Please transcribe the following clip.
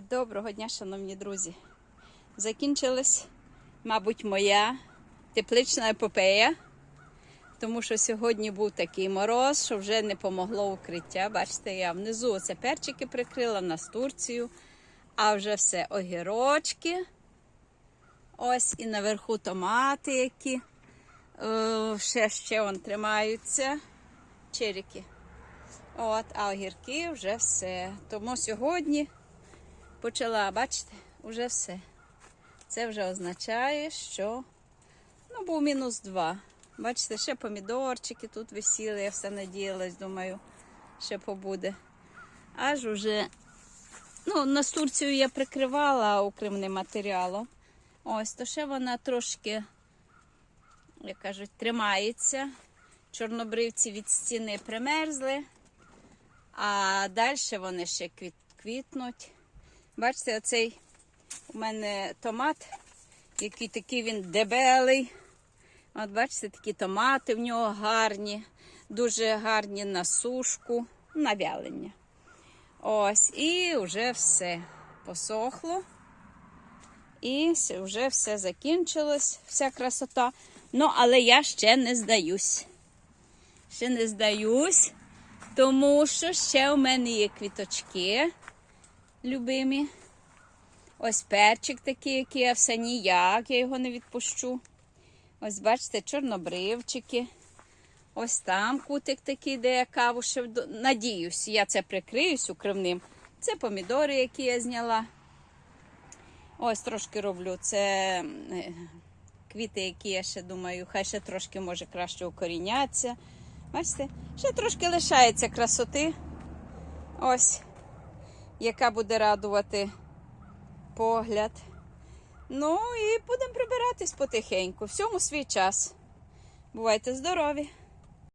Доброго дня, шановні друзі. Закінчилась, мабуть, моя теплична епопея, тому що сьогодні був такий мороз, що вже не помогло укриття. Бачите, я внизу оце перчики прикрила в нас Турцію, а вже все огірочки. Ось і наверху томати, які е, ще ще вон тримаються. Черіки. От, а огірки вже все. Тому сьогодні почала, бачите, вже все. Це вже означає, що ну, був мінус два. Бачите, ще помідорчики тут висіли, я все надіялась, думаю, ще побуде. Аж уже, ну, на Турцію я прикривала укривним матеріалом. Ось, то ще вона трошки, як кажуть, тримається. Чорнобривці від стіни примерзли, а далі вони ще квітнуть. Бачите, оцей у мене томат, який такий він дебелий. От бачите, такі томати в нього гарні, дуже гарні на сушку, на вялення. Ось, і вже все посохло. І вже все закінчилось, вся красота. Ну, але я ще не здаюсь. Ще не здаюсь, тому що ще у мене є квіточки любимі. Ось перчик такий, який я все ніяк, я його не відпущу. Ось, бачите, чорнобривчики. Ось там кутик такий, де я каву ще вд- надіюсь, я це прикриюсь укривним. Це помідори, які я зняла. Ось трошки роблю. Це е, квіти, які я ще думаю, хай ще трошки може краще укоріняться. Бачите, ще трошки лишається красоти. Ось, яка буде радувати погляд. Ну і будемо прибиратись потихеньку. Всьому свій час. Бувайте здорові!